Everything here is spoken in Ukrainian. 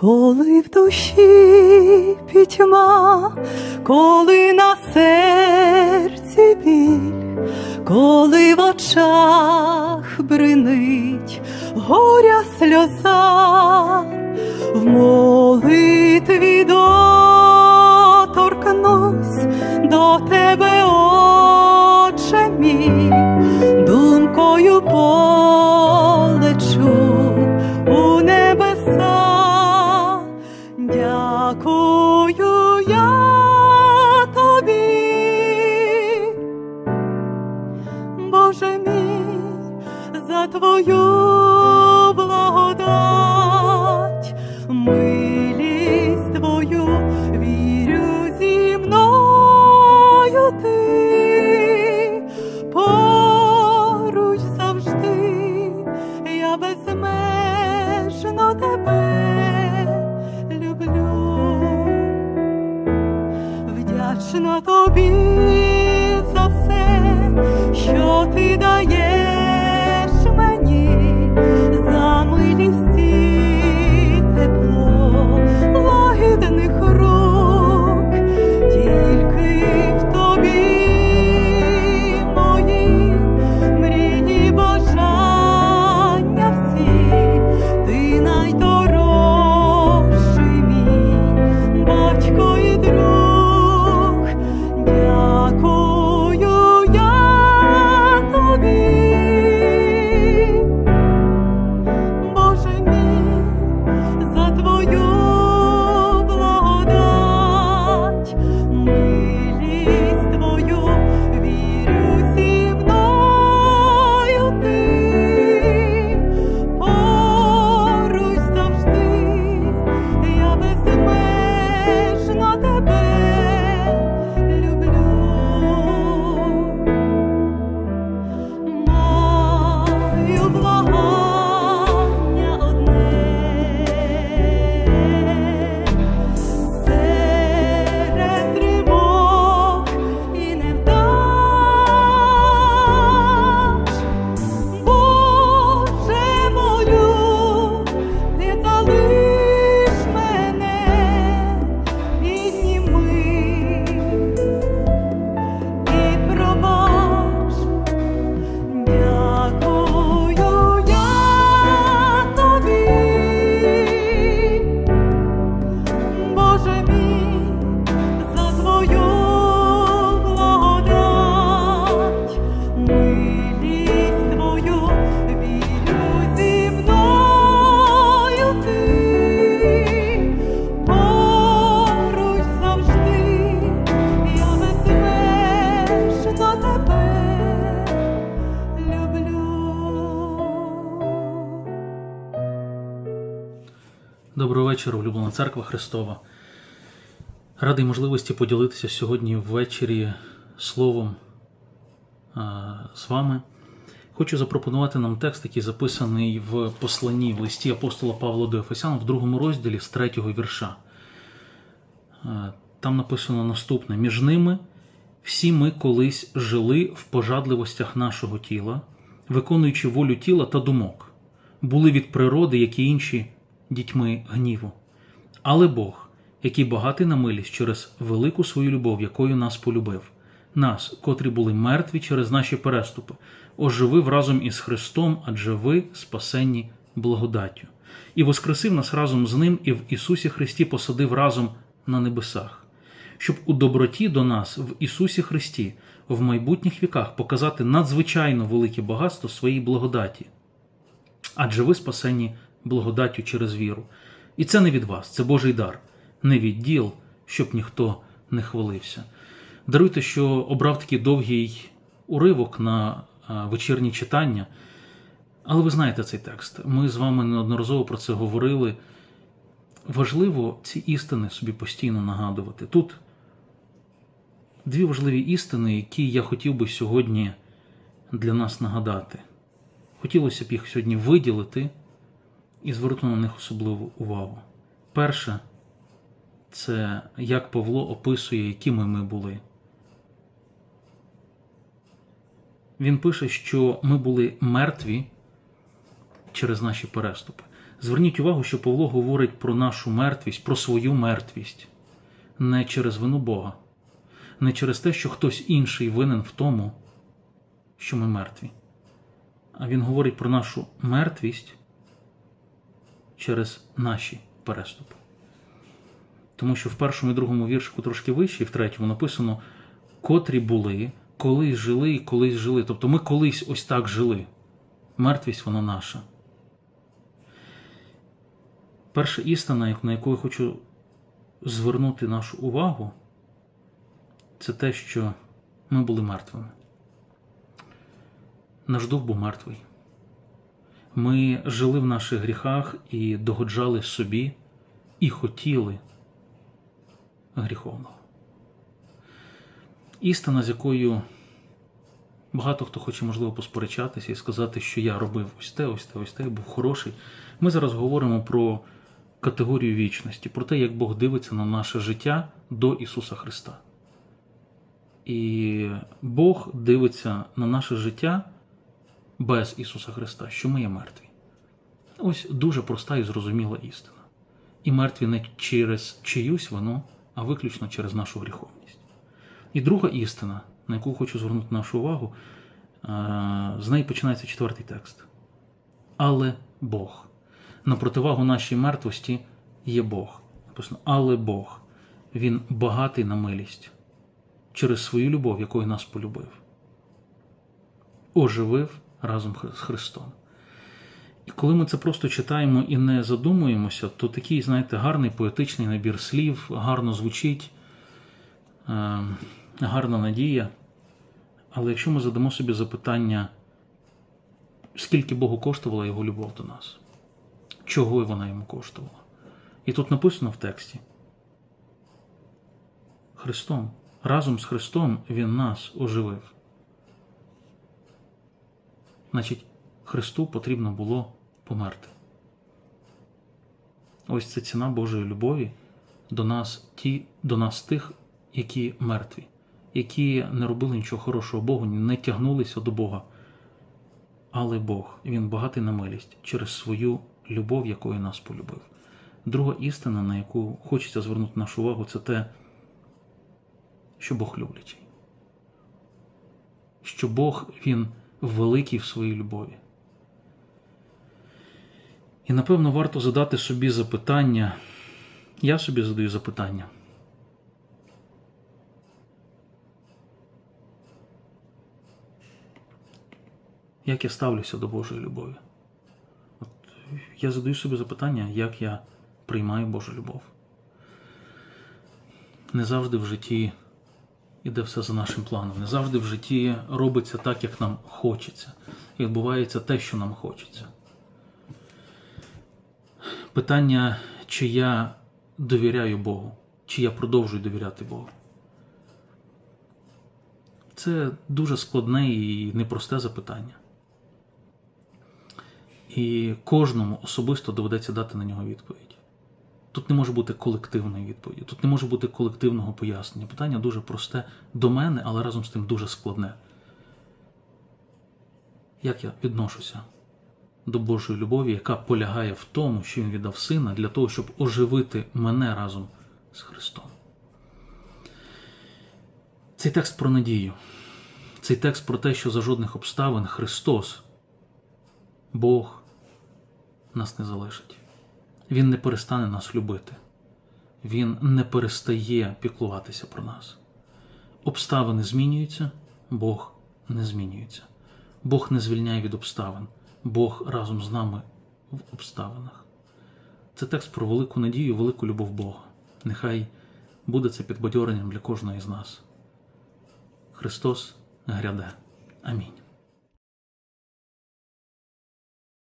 коли в душі пітьма, коли на серці біль, коли в очах бринить горя сльоза, в молитві доторкнусь до тебе, Отче мій, думкою полечу твою Доброго вечора, улюблена церква Христова. Радий можливості поділитися сьогодні ввечері словом з вами. Хочу запропонувати нам текст, який записаний в посланні в листі апостола Павла до Ефесян в другому розділі з третього вірша. Там написано наступне: між ними всі ми колись жили в пожадливостях нашого тіла, виконуючи волю тіла та думок, були від природи, як і інші дітьми гніву. Але Бог, який багатий на милість через велику свою любов, якою нас полюбив, нас, котрі були мертві через наші переступи, оживив разом із Христом, адже ви спасенні благодаттю, і воскресив нас разом з Ним і в Ісусі Христі посадив разом на небесах, щоб у доброті до нас в Ісусі Христі в майбутніх віках показати надзвичайно велике багатство своєї благодаті, адже ви спасені благодаттю через віру. І це не від вас, це Божий дар, не від діл, щоб ніхто не хвалився. Даруйте, що обрав такий довгий уривок на а, вечірнє читання, але ви знаєте цей текст. Ми з вами неодноразово про це говорили. Важливо ці істини собі постійно нагадувати. Тут дві важливі істини, які я хотів би сьогодні для нас нагадати. Хотілося б їх сьогодні виділити і звернути на них особливу увагу. Перше, це як Павло описує, якими ми були. Він пише, що ми були мертві через наші переступи. Зверніть увагу, що Павло говорить про нашу мертвість, про свою мертвість не через вину Бога, не через те, що хтось інший винен в тому, що ми мертві. А він говорить про нашу мертвість через наші переступи. Тому що в першому і другому віршику трошки вище, і в третьому написано, котрі були, колись жили і колись жили. Тобто ми колись ось так жили. Мертвість вона наша. Перша істина, на яку я хочу звернути нашу увагу, це те, що ми були мертвими. Наш дух був мертвий. Ми жили в наших гріхах і догоджали собі і хотіли гріховного. Істина, з якою багато хто хоче, можливо, посперечатися і сказати, що я робив ось те, ось те, ось те, був хороший. Ми зараз говоримо про категорію вічності, про те, як Бог дивиться на наше життя до Ісуса Христа. І Бог дивиться на наше життя без Ісуса Христа, що ми є мертві. Ось дуже проста і зрозуміла істина. І мертві не через чиюсь вину, а виключно через нашу гріховність. І друга істина, на яку хочу звернути нашу увагу, е, з неї починається четвертий текст. Але Бог. На противагу нашій мертвості є Бог. Написано, але Бог, Він багатий на милість через свою любов, якою нас полюбив. Оживив разом з Христом. І коли ми це просто читаємо і не задумуємося, то такий, знаєте, гарний поетичний набір слів, гарно звучить, е, гарна надія. Але якщо ми задамо собі запитання, скільки Богу коштувала його любов до нас, чого вона йому коштувала? І тут написано в тексті: Христом, разом з Христом Він нас оживив. Значить, Христу потрібно було померти. Ось це ціна Божої любові до нас, ті, до нас тих, які мертві, які не робили нічого хорошого Богу, не тягнулися до Бога. Але Бог, Він багатий на милість через свою любов, якою нас полюбив. Друга істина, на яку хочеться звернути нашу увагу, це те, що Бог люблячий. Що Бог Він великий в своїй любові. І напевно варто задати собі запитання. Я собі задаю запитання. Як я ставлюся до Божої любові? От я задаю собі запитання, як я приймаю Божу любов. Не завжди в житті іде все за нашим планом. Не завжди в житті робиться так, як нам хочеться. І відбувається те, що нам хочеться. Питання, чи я довіряю Богу, чи я продовжую довіряти Богу. Це дуже складне і непросте запитання. І кожному особисто доведеться дати на нього відповідь. Тут не може бути колективної відповіді, тут не може бути колективного пояснення. Питання дуже просте до мене, але разом з тим дуже складне. Як я відношуся до Божої любові, яка полягає в тому, що Він віддав сина для того, щоб оживити мене разом з Христом? Цей текст про надію. Цей текст про те, що за жодних обставин Христос, Бог, нас не залишить. Він не перестане нас любити. Він не перестає піклуватися про нас. Обставини змінюються, Бог не змінюється. Бог не звільняє від обставин. Бог разом з нами в обставинах. Це текст про велику надію, велику любов Бога. Нехай буде це підбадьоренням для кожного із нас. Христос гряде. Амінь.